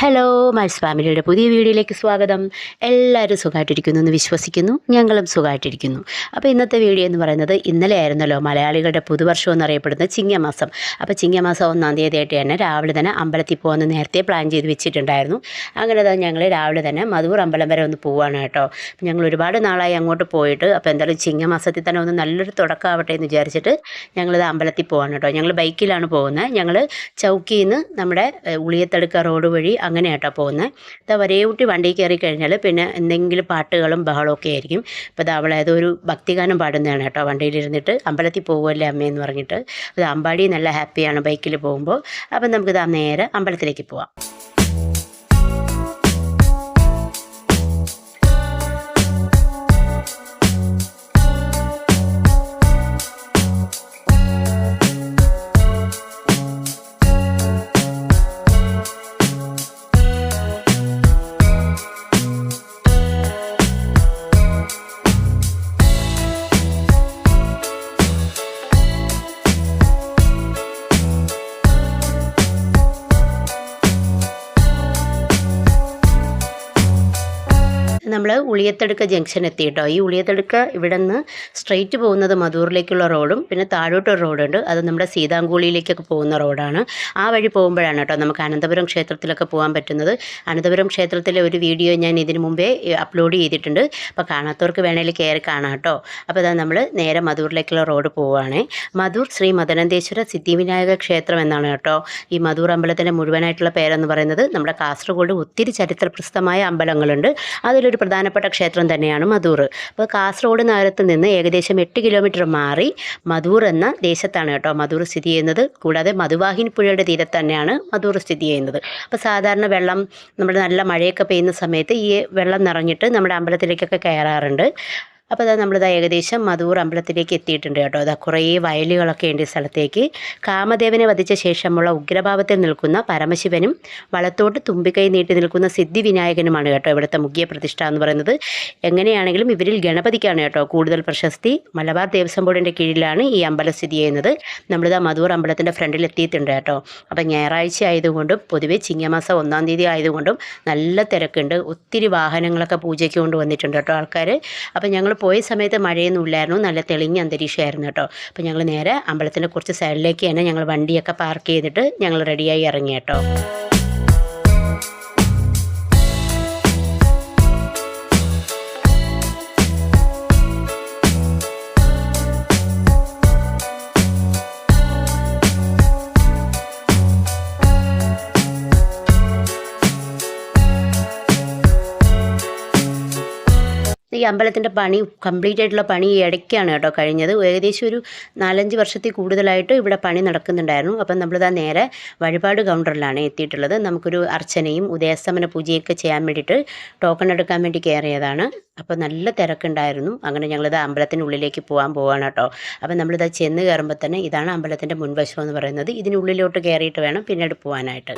Hello mice ഫാമിലിയുടെ പുതിയ വീഡിയോയിലേക്ക് സ്വാഗതം. എല്ലാവരും സുഖമായിട്ടിരിക്കുന്നു എന്ന് വിശ്വസിക്കുന്നു. ഞങ്ങളും സുഖമായിട്ടിരിക്കുന്നു അപ്പോൾ ഇന്നത്തെ വീഡിയോ എന്ന് പറയുന്നത് ഇന്നലെ ആയിരുന്നല്ലോ മലയാളികളുടെ പുതുവർഷം എന്നറിയപ്പെടുന്ന ചിങ്ങമാസം. അപ്പോൾ ചിങ്ങമാസം ഒന്നാം തീയതി ആയിട്ട് തന്നെ രാവിലെ തന്നെ അമ്പലത്തിൽ പോകുമെന്ന് നേരത്തെ പ്ലാൻ ചെയ്ത് വെച്ചിട്ടുണ്ടായിരുന്നു. അങ്ങനെ തന്നെ ഞങ്ങൾ രാവിലെ തന്നെ മധൂർ അമ്പലം വരെ ഒന്ന് പോവാണ് കേട്ടോ. ഞങ്ങൾ ഒരുപാട് നാളായി അങ്ങോട്ട് പോയിട്ട് അപ്പോൾ എന്തായാലും ചിങ്ങമാസത്തിൽ തന്നെ ഒന്ന് നല്ലൊരു തുടക്കമാവട്ടെ എന്ന് വിചാരിച്ചിട്ട് ഞങ്ങളിത് അമ്പലത്തിൽ പോവാണ് കേട്ടോ. ഞങ്ങൾ ബൈക്കിലാണ് പോകുന്നത് ഞങ്ങൾ ചൗക്കിയിൽ നിന്ന് നമ്മുടെ ഉളിയത്തടുക്ക റോഡ് വഴി അങ്ങനെ കേട്ടോ പോകുന്നത് ഇതാ വരയൂട്ടി വണ്ടി കയറി കഴിഞ്ഞാൽ പിന്നെ എന്തെങ്കിലും പാട്ടുകളും ബഹളവും ഒക്കെ ആയിരിക്കും. അപ്പോൾ ഇതാ അവളെ അതൊരു ഭക്തിഗാനം പാടുന്നതാണ് കേട്ടോ. വണ്ടിയിലിരുന്നിട്ട് അമ്പലത്തിൽ പോകുമല്ലേ അമ്മയെന്ന് പറഞ്ഞിട്ട്. അത് അമ്പാടി നല്ല ഹാപ്പിയാണ് ബൈക്കിൽ പോകുമ്പോൾ അപ്പം നമുക്കിത് നേരെ അമ്പലത്തിലേക്ക് പോവാം. നമ്മൾ ഉളിയത്തടുക്ക ജംഗ്ഷൻ എത്തി കേട്ടോ ഈ ഉളിയത്തടുക്ക ഇവിടെ നിന്ന് സ്ട്രെയിറ്റ് പോകുന്നത് മധൂറിലേക്കുള്ള റോഡും പിന്നെ താഴോട്ടൊരു റോഡുണ്ട് അത് നമ്മുടെ സീതാങ്കൂളിയിലേക്കൊക്കെ പോകുന്ന റോഡാണ് ആ വഴി പോകുമ്പോഴാണ് കേട്ടോ നമുക്ക് അനന്തപുരം ക്ഷേത്രത്തിലൊക്കെ പോകാൻ പറ്റുന്നത്. അനന്തപുരം ക്ഷേത്രത്തിലെ ഒരു വീഡിയോ ഞാൻ ഇതിന് മുമ്പേ അപ്ലോഡ് ചെയ്തിട്ടുണ്ട്. അപ്പോൾ കാണാത്തവർക്ക് വേണമെങ്കിൽ കയറി കാണാം കേട്ടോ. അപ്പോൾ അതാ നമ്മൾ നേരെ മധൂറിലേക്കുള്ള റോഡ് പോവുകയാണേ മധൂർ ശ്രീ മദനന്തേശ്വര സിദ്ധിവിനായക ക്ഷേത്രം എന്നാണ് കേട്ടോ. ഈ മധൂർ അമ്പലത്തിന്റെ മുഴുവനായിട്ടുള്ള പേരെന്ന് പറയുന്നത് നമ്മുടെ കാസർഗോഡ് ഒത്തിരി ചരിത്രപ്രസിദ്ധമായ അമ്പലങ്ങളുണ്ട്. അതിലൊരു പ്രധാനപ്പെട്ട ക്ഷേത്രം തന്നെയാണ് മധൂർ. അപ്പോൾ കാസർഗോഡ് നഗരത്തിൽ നിന്ന് ഏകദേശം എട്ട് കിലോമീറ്റർ മാറി മധൂർ എന്ന ദേശത്താണ് കേട്ടോ മധൂർ സ്ഥിതി ചെയ്യുന്നത്. കൂടാതെ മധുവാഹിനി പുഴയുടെ തീരത്ത് തന്നെയാണ് മധൂർ സ്ഥിതി ചെയ്യുന്നത്. അപ്പോൾ സാധാരണ വെള്ളം നമ്മുടെ നല്ല മഴയൊക്കെ പെയ്യുന്ന സമയത്ത് ഈ വെള്ളം നിറഞ്ഞിട്ട് നമ്മുടെ അമ്പലത്തിലേക്കൊക്കെ കയറാറുണ്ട്. അപ്പോൾ അതാ നമ്മളിതാ ഏകദേശം മധൂർ അമ്പലത്തിലേക്ക് എത്തിയിട്ടുണ്ട് കേട്ടോ. അതാ കുറേ വയലുകളൊക്കെ ഉണ്ട് ഈ സ്ഥലത്തേക്ക്. കാമദേവനെ വധിച്ച ശേഷമുള്ള ഉഗ്രഭാവത്തിൽ നിൽക്കുന്ന പരമശിവനും വളത്തോട്ട് തുമ്പിക്കൈ നീട്ടി നിൽക്കുന്ന സിദ്ധി വിനായകനുമാണ് കേട്ടോ ഇവിടുത്തെ മുഖ്യ പ്രതിഷ്ഠ എന്ന് പറയുന്നത്. എങ്ങനെയാണെങ്കിലും ഇവരിൽ ഗണപതിക്കാണ് കേട്ടോ കൂടുതൽ പ്രശസ്തി. മലബാർ ദേവസ്വം ബോർഡിന്റെ കീഴിലാണ് ഈ അമ്പലം സ്ഥിതി ചെയ്യുന്നത്. നമ്മളിതാ മധൂർ അമ്പലത്തിന്റെ ഫ്രണ്ടിൽ എത്തിയിട്ടുണ്ട് കേട്ടോ. അപ്പം ഞായറാഴ്ച ആയതുകൊണ്ടും പൊതുവെ ചിങ്ങമാസം ഒന്നാം തീയതി ആയതുകൊണ്ടും നല്ല തിരക്കുണ്ട്. ഒത്തിരി വാഹനങ്ങളൊക്കെ പൂജയ്ക്ക് കൊണ്ട് വന്നിട്ടുണ്ട് കേട്ടോ ആൾക്കാർ അപ്പം ഞങ്ങൾ പോയ സമയത്ത് മഴയൊന്നും ഇല്ലായിരുന്നു. നല്ല തെളിഞ്ഞ അന്തരീക്ഷമായിരുന്നു കേട്ടോ. അപ്പം ഞങ്ങൾ നേരെ അമ്പലത്തിന്റെ കുറച്ച് സൈഡിലേക്ക് തന്നെ ഞങ്ങൾ വണ്ടിയൊക്കെ പാർക്ക് ചെയ്തിട്ട് ഞങ്ങൾ റെഡിയായി ഇറങ്ങി കേട്ടോ. ഈ അമ്പലത്തിന്റെ പണി കംപ്ലീറ്റ് ആയിട്ടുള്ള പണി ഈ ഇടയ്ക്കാണ് കേട്ടോ കഴിഞ്ഞത്. ഏകദേശം ഒരു നാലഞ്ച് വർഷത്തിൽ കൂടുതലായിട്ട് ഇവിടെ പണി നടക്കുന്നുണ്ടായിരുന്നു. അപ്പം നമ്മളിതാ നേരെ വഴിപാട് കൗണ്ടറിലാണ് എത്തിയിട്ടുള്ളത്. നമുക്കൊരു അർച്ചനയും ഉദയസ്തമന പൂജയൊക്കെ ചെയ്യാൻ വേണ്ടിയിട്ട് ടോക്കൺ എടുക്കാൻ വേണ്ടി കയറിയതാണ്. അപ്പോൾ നല്ല തിരക്കുണ്ടായിരുന്നു. അങ്ങനെ ഞങ്ങളിത് അമ്പലത്തിന്റെ ഉള്ളിലേക്ക് പോകാൻ പോവാണ് കേട്ടോ. അപ്പം നമ്മളിത് ചെന്ന് കയറുമ്പോൾ തന്നെ ഇതാണ് അമ്പലത്തിന്റെ മുൻവശം എന്ന് പറയുന്നത്. ഇതിനുള്ളിലോട്ട് കയറിയിട്ട് വേണം പിന്നീട് പോകാനായിട്ട്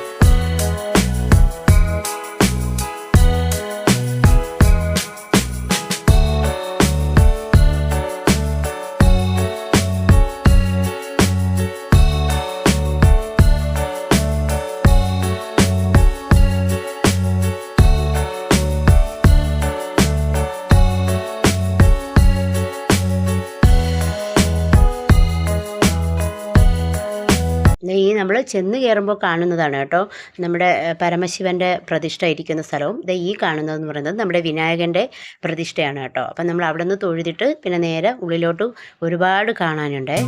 ഈ നമ്മൾ ചെന്ന് കയറുമ്പോൾ കാണുന്നതാണ് കേട്ടോ. നമ്മുടെ പരമശിവന്റെ പ്രതിഷ്ഠ ഇരിക്കുന്ന സ്ഥലവും. ഇത് ഈ കാണുന്നതെന്ന് പറയുന്നത് നമ്മുടെ വിനായകന്റെ പ്രതിഷ്ഠയാണ് കേട്ടോ. അപ്പം നമ്മൾ അവിടെ നിന്ന് തൊഴുതിട്ട് പിന്നെ നേരെ ഉള്ളിലോട്ട് ഒരുപാട് കാണാനുണ്ടേ.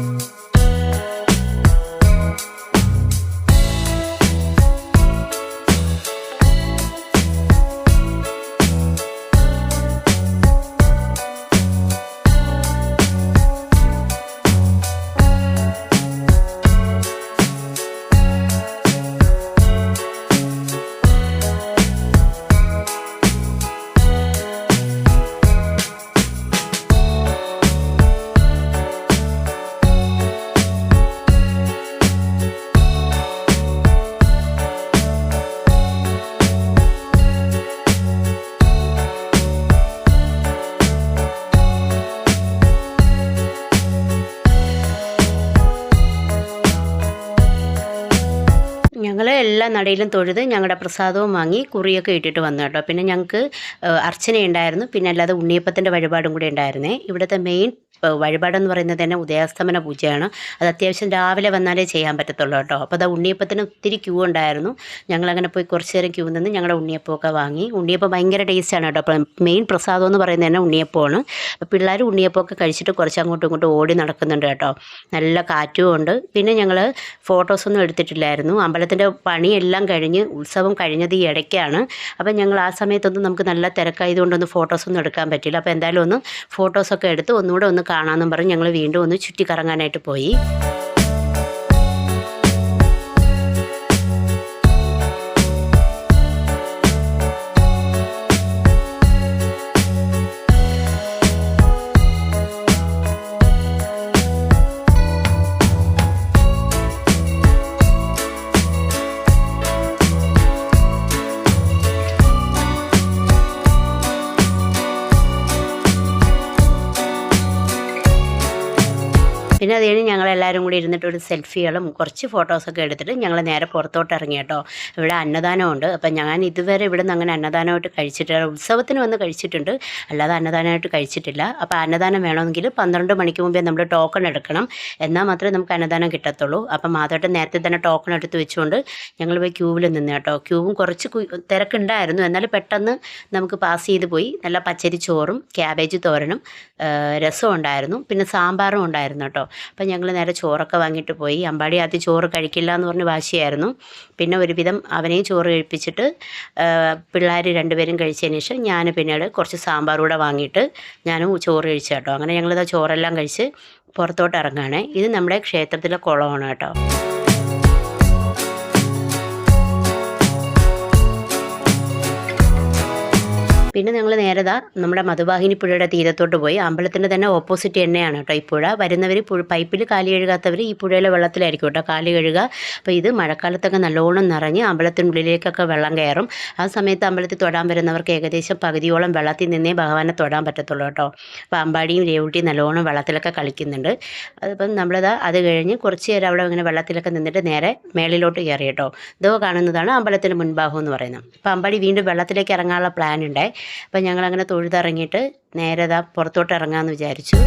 എല്ലാ നടയിലും തൊഴുത് ഞങ്ങളുടെ പ്രസാദവും വാങ്ങി കുറിയൊക്കെ ഇട്ടിട്ട് വന്നു കേട്ടോ. പിന്നെ ഞങ്ങൾക്ക് അർച്ചനയുണ്ടായിരുന്നു. പിന്നെ അല്ലാതെ ഉണ്ണിയപ്പത്തിന്റെ വഴിപാടും കൂടി ഉണ്ടായിരുന്നേ. ഇവിടുത്തെ മെയിൻ വഴിപാടെന്ന് പറയുന്നത് തന്നെ ഉദയാസ്തമന പൂജയാണ്. അത് അത്യാവശ്യം രാവിലെ വന്നാലേ ചെയ്യാൻ പറ്റത്തുള്ളൂ കേട്ടോ. അപ്പോൾ അത് ഉണ്ണിയപ്പത്തിന് ഒത്തിരി ക്യൂ ഉണ്ടായിരുന്നു. ഞങ്ങളങ്ങനെ പോയി കുറച്ച് നേരം ക്യൂ നിന്ന് ഞങ്ങളുടെ ഉണ്ണിയപ്പമൊക്കെ വാങ്ങി. ഉണ്ണിയപ്പം ഭയങ്കര ടേസ്റ്റാണ് കേട്ടോ. അപ്പം മെയിൻ പ്രസാദം എന്ന് പറയുന്നത് തന്നെ ഉണ്ണിയപ്പമാണ്. അപ്പോൾ പിള്ളേർ ഉണ്ണിയപ്പമൊക്കെ കഴിച്ചിട്ട് കുറച്ച് അങ്ങോട്ടും ഇങ്ങോട്ടും ഓടി നടക്കുന്നുണ്ട് കേട്ടോ. നല്ല കാറ്റും ഉണ്ട്. പിന്നെ ഞങ്ങൾ ഫോട്ടോസൊന്നും എടുത്തിട്ടില്ലായിരുന്നു. അമ്പലത്തിന്റെ പണിയെല്ലാം കഴിഞ്ഞ് ഉത്സവം കഴിഞ്ഞത് ഈ ഇടയ്ക്കാണ്. അപ്പം ഞങ്ങൾ ആ സമയത്തൊന്നും നമുക്ക് നല്ല തിരക്കായതുകൊണ്ടൊന്നും ഫോട്ടോസൊന്നും എടുക്കാൻ പറ്റില്ല അപ്പോൾ എന്തായാലും ഒന്ന് ഫോട്ടോസൊക്കെ എടുത്ത് ഒന്നുകൂടെ ഒന്ന് കാണാമെന്നും പറഞ്ഞ് ഞങ്ങൾ വീണ്ടും ഒന്ന് ചുറ്റിക്കറങ്ങാനായിട്ട് പോയി. പിന്നെ അത് കഴിഞ്ഞ് ഞങ്ങളെല്ലാവരും കൂടി ഇരുന്നിട്ട് ഒരു സെൽഫികളും കുറച്ച് ഫോട്ടോസൊക്കെ എടുത്തിട്ട് ഞങ്ങൾ നേരെ പുറത്തോട്ട് ഇറങ്ങി കേട്ടോ. ഇവിടെ അന്നദാനമുണ്ട്. അപ്പം ഞാൻ ഇതുവരെ ഇവിടെ നിന്ന് അങ്ങനെ അന്നദാനമായിട്ട് കഴിച്ചിട്ടില്ല. ഉത്സവത്തിന് വന്ന് കഴിച്ചിട്ടുണ്ട്. അല്ലാതെ അന്നദാനമായിട്ട് കഴിച്ചിട്ടില്ല. അപ്പോൾ അന്നദാനം വേണമെങ്കിൽ പന്ത്രണ്ട് മണിക്ക് മുമ്പേ നമ്മൾ ടോക്കൺ എടുക്കണം. എന്നാൽ മാത്രമേ നമുക്ക് അന്നദാനം കിട്ടത്തുള്ളൂ. അപ്പം മാധവട്ടൻ നേരത്തെ തന്നെ ടോക്കൺ എടുത്ത് വെച്ചുകൊണ്ട് ഞങ്ങൾ പോയി ക്യൂവിൽ നിന്ന് കേട്ടോ. ക്യൂവും കുറച്ച് തിരക്കുണ്ടായിരുന്നു. എന്നാലും പെട്ടെന്ന് നമുക്ക് പാസ് ചെയ്ത് പോയി. നല്ല പച്ചരി ചോറും ക്യാബേജ് തോരനും രസം രസവും ഉണ്ടായിരുന്നു പിന്നെ സാമ്പാറും ഉണ്ടായിരുന്നു കേട്ടോ. അപ്പം ഞങ്ങൾ നേരെ ചോറൊക്കെ വാങ്ങിയിട്ട് പോയി. അമ്പാടി ആദ്യം ചോറ് കഴിക്കില്ല എന്ന് പറഞ്ഞ് വാശിയായിരുന്നു. പിന്നെ ഒരുവിധം അവനെയും ചോറ് കഴിപ്പിച്ചിട്ട് പിള്ളേർ രണ്ടുപേരും കഴിച്ചതിന് ശേഷം ഞാൻ പിന്നീട് കുറച്ച് സാമ്പാർ കൂടെ വാങ്ങിയിട്ട് ഞാനും ചോറ് കഴിച്ചു കേട്ടോ. അങ്ങനെ ഞങ്ങളിതാ ചോറെല്ലാം കഴിച്ച് പുറത്തോട്ട് ഇറങ്ങുകയാണ്. ഇത് നമ്മുടെ ക്ഷേത്രത്തിലെ കുളമാണ് കേട്ടോ. പിന്നെ ഞങ്ങൾ നേരതാ നമ്മുടെ മധുവാഹിനി പുഴയുടെ തീരത്തോട്ട് പോയി. അമ്പലത്തിന്റെ തന്നെ ഓപ്പോസിറ്റ് തന്നെയാണ് കേട്ടോ ഈ പുഴ. വരുന്നവർ പൈപ്പിൽ കാലി കഴുകാത്തവർ ഈ പുഴയിലെ വെള്ളത്തിലായിരിക്കും കേട്ടോ കാലി കഴുകുക. അപ്പോൾ ഇത് മഴക്കാലത്തൊക്കെ നല്ലോണം നിറഞ്ഞ് അമ്പലത്തിനുള്ളിലേക്കൊക്കെ വെള്ളം കയറും. ആ സമയത്ത് അമ്പലത്തിൽ തൊടാൻ വരുന്നവർക്ക് ഏകദേശം പകുതിയോളം വെള്ളത്തിൽ നിന്നേ ഭഗവാനെ തൊടാൻ പറ്റത്തുള്ളൂ കേട്ടോ. അപ്പോൾ അമ്പാടിയും രേവുട്ടിയും നല്ലോണം വെള്ളത്തിലൊക്കെ കളിക്കുന്നുണ്ട്. അതിപ്പം നമ്മളത് അത് കഴിഞ്ഞ് കുറച്ച് നേരം അവിടെ ഇങ്ങനെ വെള്ളത്തിലൊക്കെ നിന്നിട്ട് നേരെ മേളിലോട്ട് കയറി കേട്ടോ. ഇതോ കാണുന്നതാണ് അമ്പലത്തിന്റെ മുൻഭാഗം എന്ന് പറയുന്നത്. അപ്പോൾ അമ്പാടി വീണ്ടും വെള്ളത്തിലേക്ക് ഇറങ്ങാനുള്ള പ്ലാൻ ഉണ്ട് അപ്പം ഞങ്ങളങ്ങനെ തൊഴുതിറങ്ങിയിട്ട് നേരെ ഇതാ പുറത്തോട്ട് ഇറങ്ങാമെന്ന് വിചാരിച്ചു.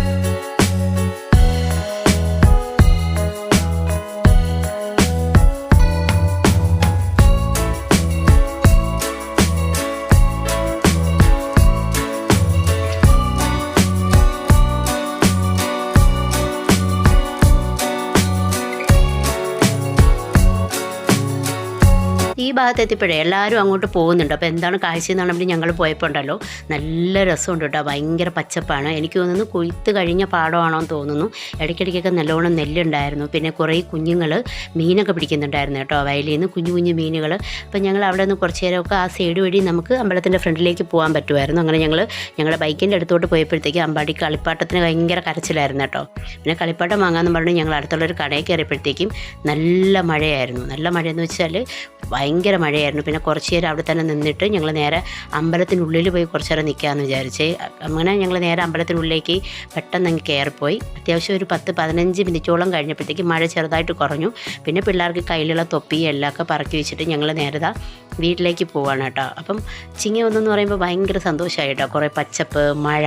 ഈ ഭാഗത്ത് എത്തിയപ്പോഴേ എല്ലാവരും അങ്ങോട്ട് പോകുന്നുണ്ട്. അപ്പോൾ എന്താണ് കാഴ്ച ഞങ്ങൾ പോയപ്പോൾ ഉണ്ടല്ലോ. നല്ല രസമുണ്ട് കേട്ടോ. ഭയങ്കര പച്ചപ്പാണ്. എനിക്ക് തോന്നുന്നു കൊയ്ത്ത് കഴിഞ്ഞ പാടമാണോ എന്ന് തോന്നുന്നു. ഇടയ്ക്കിടയ്ക്കൊക്കെ നല്ലോണം നെല്ലുണ്ടായിരുന്നു. പിന്നെ കുറേ കുഞ്ഞുങ്ങൾ മീനൊക്കെ പിടിക്കുന്നുണ്ടായിരുന്നു കേട്ടോ വയലിൽ നിന്ന്. കുഞ്ഞു കുഞ്ഞു മീനുകൾ. അപ്പോൾ ഞങ്ങൾ അവിടെ നിന്ന് കുറച്ച് നേരമൊക്കെ ആ സൈഡ് വഴി നമുക്ക് അമ്പലത്തിന്റെ ഫ്രണ്ടിലേക്ക് പോകാൻ പറ്റുമായിരുന്നു. അങ്ങനെ ഞങ്ങൾ ഞങ്ങളുടെ ബൈക്കിന്റെ അടുത്തോട്ട് പോയപ്പോഴത്തേക്ക് അമ്പാടി കളിപ്പാട്ടത്തിന് ഭയങ്കര കരച്ചിലായിരുന്നു കേട്ടോ. പിന്നെ കളിപ്പാട്ടം വാങ്ങാമെന്ന് പറഞ്ഞ് ഞങ്ങൾ അടുത്തുള്ളൊരു കടയിൽ കയറിയപ്പോഴത്തേക്കും നല്ല മഴയായിരുന്നു. നല്ല മഴയെന്ന് വെച്ചാൽ ഭയങ്കര മഴയായിരുന്നു. പിന്നെ കുറച്ച് നേരം അവിടെ തന്നെ നിന്നിട്ട് ഞങ്ങൾ നേരെ അമ്പലത്തിനുള്ളിൽ പോയി കുറച്ച് നേരം നിൽക്കാമെന്ന് വിചാരിച്ച്. അങ്ങനെ ഞങ്ങൾ നേരെ അമ്പലത്തിനുള്ളിലേക്ക് പെട്ടെന്ന് അങ്ങ് കയറിപ്പോയി. അത്യാവശ്യം ഒരു പത്ത് പതിനഞ്ച് മിനിറ്റോളം കഴിഞ്ഞപ്പോഴത്തേക്ക് മഴ ചെറുതായിട്ട് കുറഞ്ഞു. പിന്നെ പിള്ളേർക്ക് കയ്യിലുള്ള തൊപ്പി എല്ലാം ഒക്കെ പറക്കി വെച്ചിട്ട് ഞങ്ങൾ നേരെ വീട്ടിലേക്ക് പോവാണ് കേട്ടോ. അപ്പം ചിങ്ങ ഒന്നെന്ന് പറയുമ്പോൾ ഭയങ്കര സന്തോഷമായി കേട്ടോ. കുറേ പച്ചപ്പ് മഴ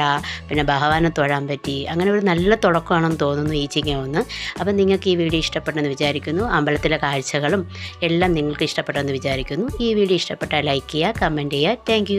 പിന്നെ ഭഗവാനെ തൊഴാൻ പറ്റി. അങ്ങനെ ഒരു നല്ല തുടക്കമാണെന്ന് തോന്നുന്നു ഈ ചിങ്ങ ഒന്ന്. അപ്പം നിങ്ങൾക്ക് ഈ വീഡിയോ ഇഷ്ടപ്പെട്ടെന്ന് വിചാരിക്കുന്നു. അമ്പലത്തിലെ കാഴ്ചകളും എല്ലാം നിങ്ങൾക്ക് ഇഷ്ടപ്പെട്ടെന്ന് വിചാരിക്കുന്നു. ഈ വീഡിയോ ഇഷ്ടപ്പെട്ടാൽ ലൈക്ക് ചെയ്യുക കമന്റ് ചെയ്യുക. താങ്ക്